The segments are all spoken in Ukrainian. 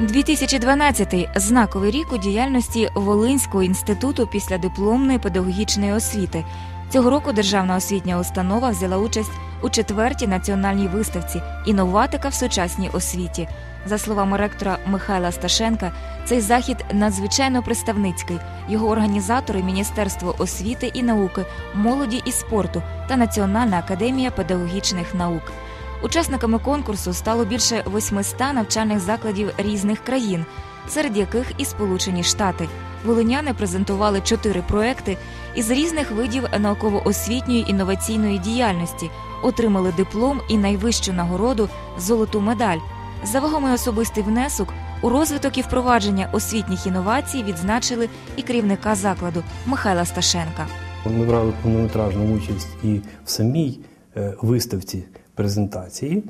2012 – знаковий рік у діяльності Волинського інституту післядипломної педагогічної освіти. Цього року державна освітня установа взяла участь у четвертій національній виставці Інноватика в сучасній освіті. За словами ректора Михайла Сташенка, цей захід надзвичайно представницький. Його організатори Міністерство освіти і науки, молоді і спорту та Національна академія педагогічних наук. Учасниками конкурсу стало більше 800 навчальних закладів різних країн, серед яких і Сполучені Штати. Волиняни презентували чотири проекти із різних видів науково-освітньої інноваційної діяльності, отримали диплом і найвищу нагороду золоту медаль. За вагомий особистий внесок у розвиток і впровадження освітніх інновацій відзначили і керівника закладу Михайла Сташенка. Ми брали повнометражну участь і в самій е, виставці презентації.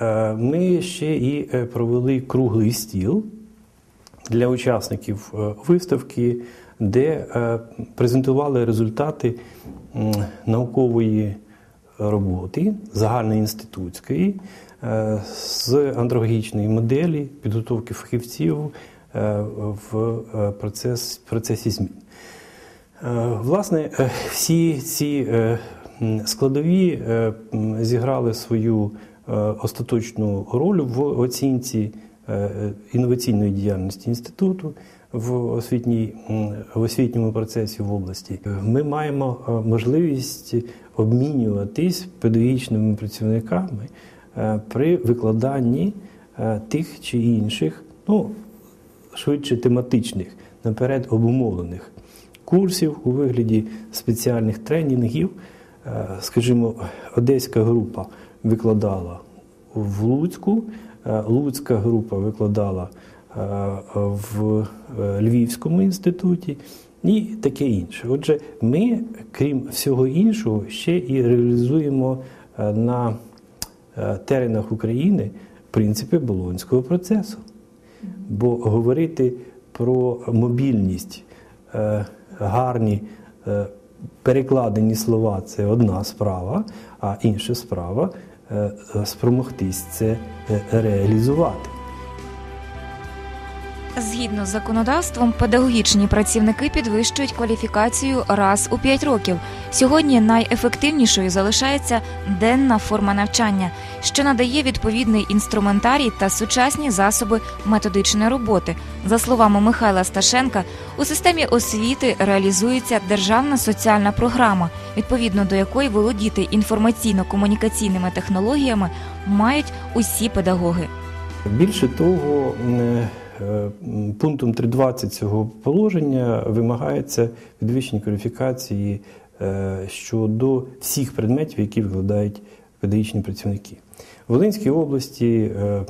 Е, Ми ще і е, провели круглий стіл для учасників е, виставки, де презентували результати наукової роботи загальноінститутської з андрогогічної моделі підготовки фахівців в процес, процесі змін. Власне, всі ці складові е, зіграли свою е, остаточну роль в оцінці е, інноваційної діяльності інституту в, освітній, в освітньому процесі в області. Ми маємо можливість обмінюватись педагогічними працівниками при викладанні тих чи інших, ну, швидше тематичних, наперед обумовлених курсів у вигляді спеціальних тренінгів. Е, Скажімо, одеська група викладала в Луцьку, е, Луцька група викладала е, в Львівському інституті і таке інше. Отже, ми, крім всього іншого, ще і реалізуємо на теренах України принципи болонського процесу. Бо говорити про мобільність, гарні перекладені слова це одна справа, а інша справа е, спромогтись це е, реалізувати. Згідно з законодавством, педагогічні працівники підвищують кваліфікацію раз у 5 років. Сьогодні найефективнішою залишається денна форма навчання, що надає відповідний інструментарій та сучасні засоби методичної роботи. За словами Михайла Сташенка, у системі освіти реалізується державна соціальна програма, відповідно до якої володіти інформаційно-комунікаційними технологіями мають усі педагоги. Більше того, е, м, пунктом 3.20 цього положення вимагається підвищення кваліфікації е, щодо всіх предметів, які викладають педагогічні працівники. В Волинській області, е,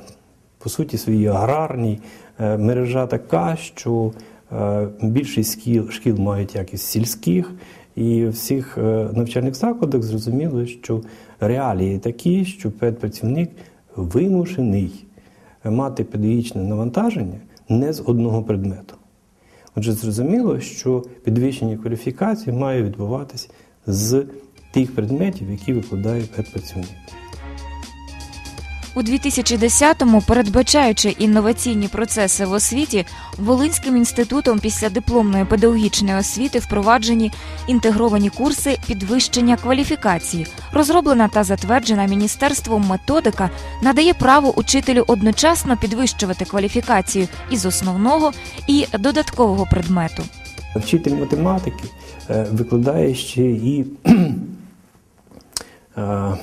по суті, своїй аграрній е, мережа така, що е, більшість шкіл, мають якість сільських, і в всіх е, навчальних закладах зрозуміло, що реалії такі, що педпрацівник вимушений мати педагогічне навантаження не з одного предмету. Отже, зрозуміло, що підвищення кваліфікації має відбуватись з тих предметів, які викладає педпрацівник. У 2010-му, передбачаючи інноваційні процеси в освіті, Волинським інститутом після дипломної педагогічної освіти впроваджені інтегровані курси підвищення кваліфікації. Розроблена та затверджена міністерством методика надає право учителю одночасно підвищувати кваліфікацію із основного і додаткового предмету. Вчитель математики е, викладає ще і е,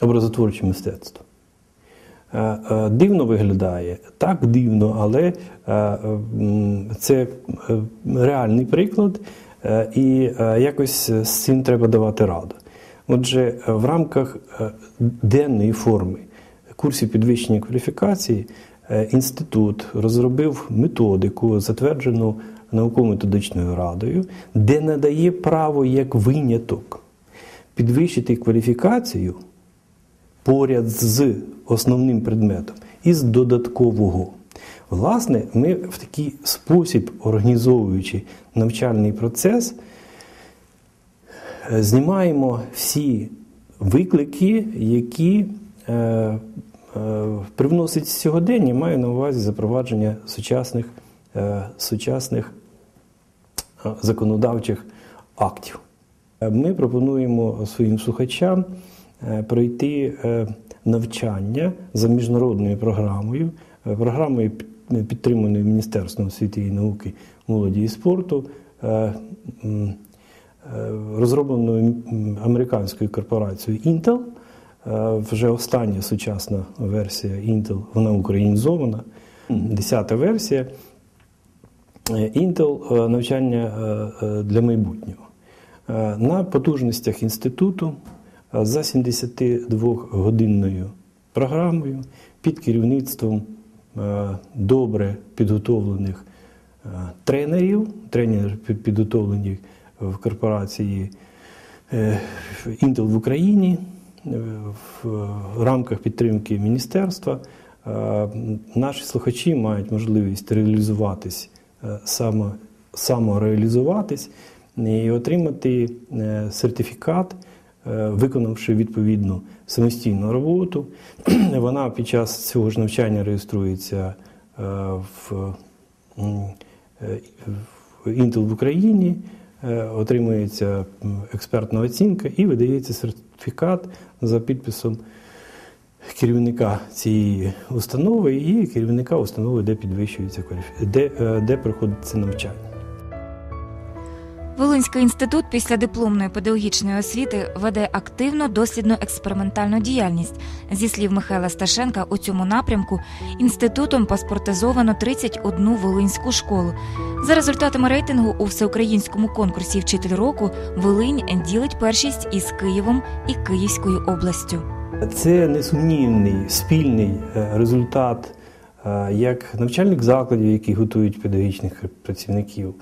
образотворче мистецтво. Е, е, Дивно виглядає, так дивно, але е, це реальний приклад, і якось з цим треба давати раду. Отже, в рамках денної форми курсів підвищення кваліфікації інститут розробив методику, затверджену науково-методичною радою, де надає право як виняток підвищити кваліфікацію поряд з основним предметом із додаткового. Власне, ми в такий спосіб, організовуючи навчальний процес, е, знімаємо всі виклики, які е, е, привносить сьогодення, маю на увазі запровадження сучасних, е, сучасних е, законодавчих актів. Е, Ми пропонуємо своїм слухачам пройти е, навчання за міжнародною програмою, е, програмою підтриманою Міністерством освіти і науки, молоді і спорту, е, е, розробленою американською корпорацією Intel. Е, Вже остання сучасна версія Intel, вона українізована, десята версія. Е, Intel е, навчання е, е, для майбутнього. Е, На потужностях інституту е, за 72-годинною програмою під керівництвом е, добре підготовлених е, тренерів, тренери під- підготовлені в корпорації Intel в Україні е, в рамках підтримки міністерства. Наші слухачі мають можливість реалізуватись само, самореалізуватись і отримати сертифікат, виконавши відповідну самостійну роботу. Вона під час цього ж навчання реєструється е, е, в Intel в Україні, е, отримується експертна оцінка і видається сертифікат за підписом керівника цієї установи і керівника установи, де підвищується де, е, де проходить це навчання. Волинський інститут після дипломної педагогічної освіти веде активну дослідну експериментальну діяльність. Зі слів Михайла Сташенка, у цьому напрямку інститутом паспортизовано 31 волинську школу. За результатами рейтингу у всеукраїнському конкурсі Вчитель року Волинь ділить першість із Києвом і Київською областю. Це несумнівний спільний е, результат е, як навчальних закладів, які готують педагогічних працівників,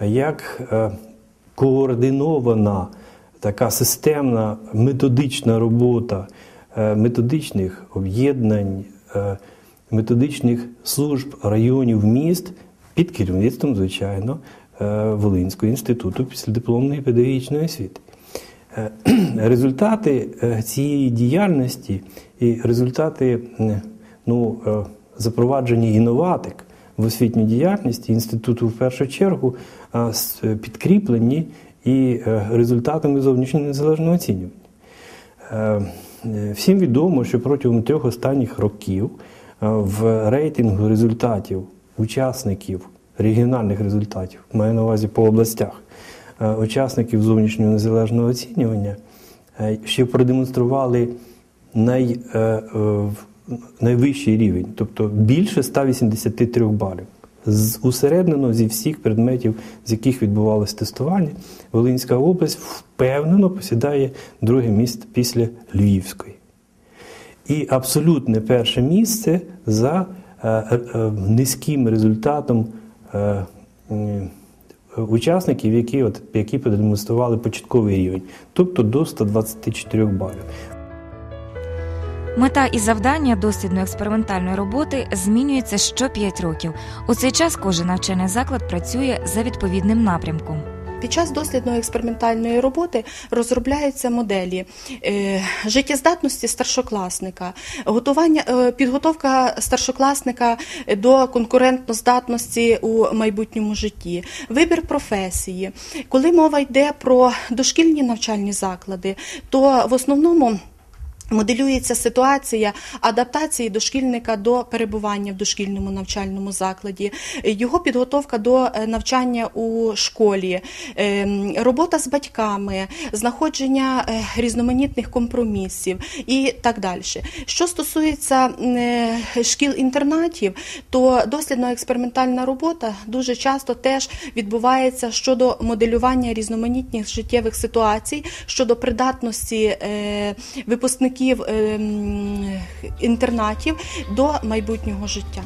як е, координована така системна методична робота е, методичних об'єднань, е, методичних служб районів міст під керівництвом, звичайно, е, Волинського інституту післядипломної педагогічної освіти. Результати цієї діяльності і результати ну, запровадження інноватик в освітній діяльності інституту в першу чергу е, підкріплені і е, результатами зовнішнього незалежного оцінювання. Е, Всім відомо, що протягом трьох останніх років в рейтингу результатів учасників регіональних результатів, маю на увазі по областях, учасників зовнішнього незалежного оцінювання, що продемонстрували най, найвищий рівень, тобто більше 183 балів. З усереднено зі всіх предметів, з яких відбувалось тестування, Волинська область впевнено посідає друге місце після Львівської. І абсолютне перше місце за е, е, низьким результатом е, учасників, які, от, які продемонстрували початковий рівень, тобто до 124 балів. Мета і завдання дослідно-експериментальної роботи змінюються що 5 років. У цей час кожен навчальний заклад працює за відповідним напрямком. Під час дослідно-експериментальної роботи розробляються моделі е, життєздатності старшокласника, готування, е, підготовка старшокласника до конкурентноздатності у майбутньому житті, вибір професії. Коли мова йде про дошкільні навчальні заклади, то в основному Моделюється ситуація адаптації дошкільника до перебування в дошкільному навчальному закладі, його підготовка до е, навчання у школі, ем, робота з батьками, знаходження е, різноманітних компромісів і так далі. Що стосується е, шкіл-інтернатів, то дослідно-експериментальна робота дуже часто теж відбувається щодо моделювання різноманітних життєвих ситуацій, щодо придатності е, випускників ем, інтернатів до майбутнього життя.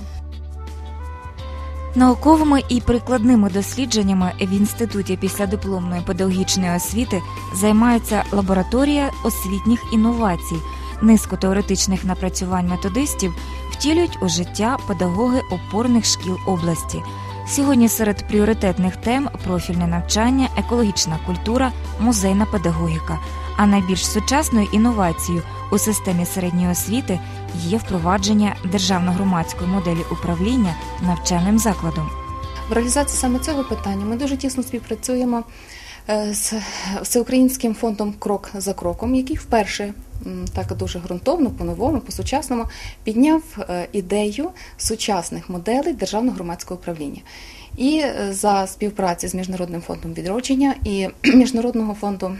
Науковими і прикладними дослідженнями в інституті післядипломної педагогічної освіти займається лабораторія освітніх інновацій. Низку теоретичних напрацювань методистів втілюють у життя педагоги опорних шкіл області. Сьогодні серед пріоритетних тем профільне навчання, екологічна культура, музейна педагогіка. А найбільш сучасною інновацією у системі середньої освіти є впровадження державно-громадської моделі управління навчальним закладом. В реалізації саме цього питання ми дуже тісно співпрацюємо е, з всеукраїнським фондом Крок за кроком, який вперше так дуже ґрунтовно, по-новому, по-сучасному підняв е, ідею сучасних моделей державного громадського управління. І е, за співпраці з Міжнародним фондом відродження і Міжнародного фонду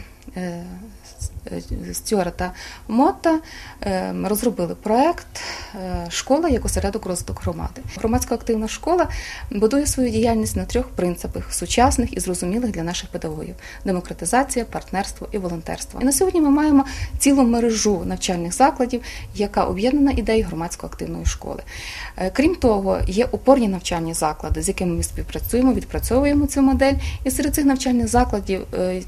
Стюарта Мотта е, розробили проект е, Школа як осередок розвитку громади. Громадська активна школа будує свою діяльність на трьох принципах сучасних і зрозумілих для наших педагогів: демократизація, партнерство і волонтерство. І на сьогодні ми маємо цілу мережу навчальних закладів, яка об'єднана ідеєю громадсько-активної школи. Е, Крім того, є опорні навчальні заклади, з якими ми співпрацюємо, відпрацьовуємо цю модель. І серед цих навчальних закладів е,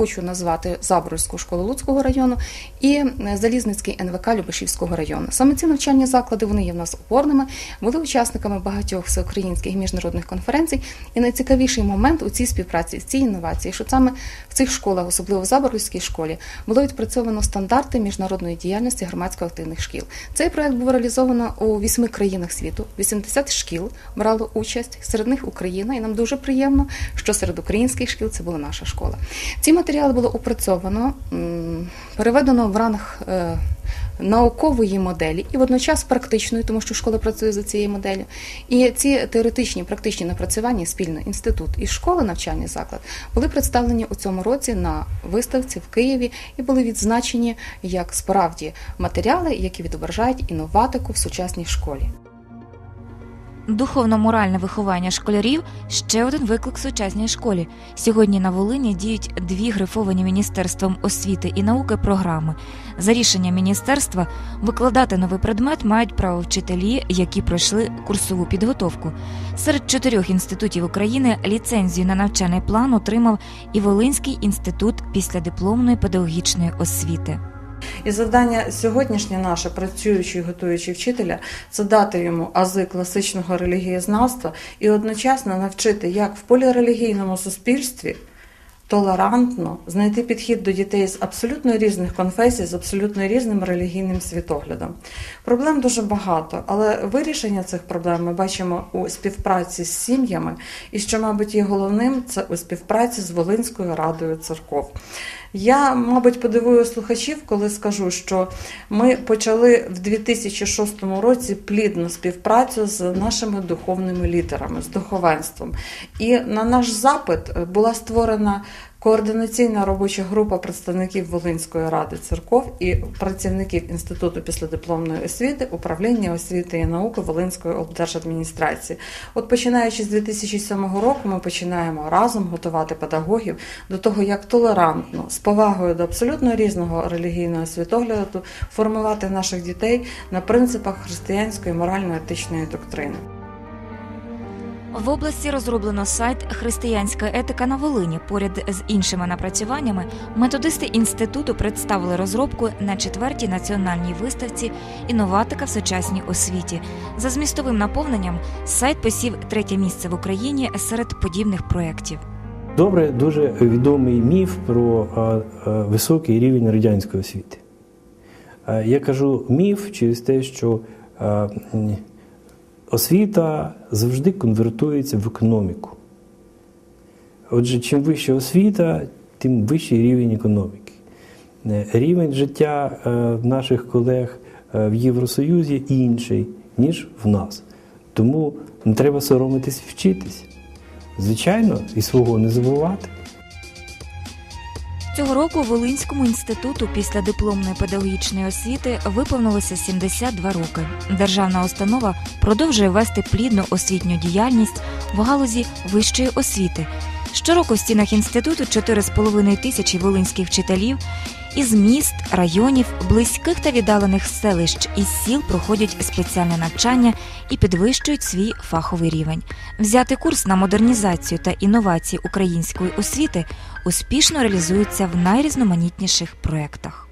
хочу назвати Заборольську школу Луцького району і е, Залізницький НВК Любешівського району. Саме ці навчальні заклади вони є в нас опорними, були учасниками багатьох всеукраїнських і міжнародних конференцій. І найцікавіший момент у цій співпраці, в цій інновації, що саме в цих школах, особливо в Заборлівській школі, було відпрацьовано стандарти міжнародної діяльності громадсько-активних шкіл. Цей проект був реалізовано у вісьми країнах світу. 80 шкіл брало участь, серед них Україна, і нам дуже приємно, що серед українських шкіл це була наша школа. Ці матеріали було опрацьовано, переведено в ранг е, наукової моделі і водночас практичної, тому що школа працює за цією моделлю. І ці теоретичні практичні напрацювання спільно інститут і школа, навчальний заклад, були представлені у цьому році на виставці в Києві і були відзначені як справді матеріали, які відображають інноватику в сучасній школі. Духовно-моральне виховання школярів ще один виклик сучасній школі. Сьогодні на Волині діють дві грифовані Міністерством освіти і науки програми. За рішенням міністерства викладати новий предмет мають право вчителі, які пройшли курсову підготовку. Серед чотирьох інститутів України ліцензію на навчальний план отримав і Волинський інститут післядипломної педагогічної освіти. І завдання сьогоднішнє наше, працюючи і готуючи вчителя, це дати йому ази класичного релігієзнавства і одночасно навчити, як в полірелігійному суспільстві толерантно знайти підхід до дітей з абсолютно різних конфесій, з абсолютно різним релігійним світоглядом. Проблем дуже багато, але вирішення цих проблем ми бачимо у співпраці з сім'ями, і що, мабуть, є головним, це у співпраці з Волинською радою церков. Я, мабуть, подивую слухачів, коли скажу, що ми почали в 2006 році плідну співпрацю з нашими духовними лідерами, з духовенством. І на наш запит була створена координаційна робоча група представників Волинської ради церков і працівників Інституту післядипломної освіти, управління освіти і науки Волинської облдержадміністрації. От починаючи з 2007 року, ми починаємо разом готувати педагогів до того, як толерантно, з повагою до абсолютно різного релігійного світогляду формувати наших дітей на принципах християнської морально-етичної доктрини. В області розроблено сайт Християнська етика на Волині. Поряд з іншими напрацюваннями методисти інституту представили розробку на четвертій національній виставці Інноватика в сучасній освіті. За змістовим наповненням сайт посів третє місце в Україні серед подібних проєктів. Добре, дуже відомий міф про а, а, високий рівень радянської освіти. Я кажу міф через те, що освіта завжди конвертується в економіку. Отже, чим вища освіта, тим вищий рівень економіки. Е, Рівень життя е, наших колег е, в Євросоюзі інший, ніж в нас. Тому не треба соромитись вчитись. Звичайно, і свого не забувати. Цього року Волинському інституту після дипломної педагогічної освіти виповнилося 72 роки. Державна установа продовжує вести плідну освітню діяльність в галузі вищої освіти. Щороку в стінах інституту 4,5 тисячі волинських вчителів із міст, районів, близьких та віддалених селищ і сіл проходять спеціальне навчання і підвищують свій фаховий рівень. Взяти курс на модернізацію та інновації української освіти успішно реалізується в найрізноманітніших проєктах.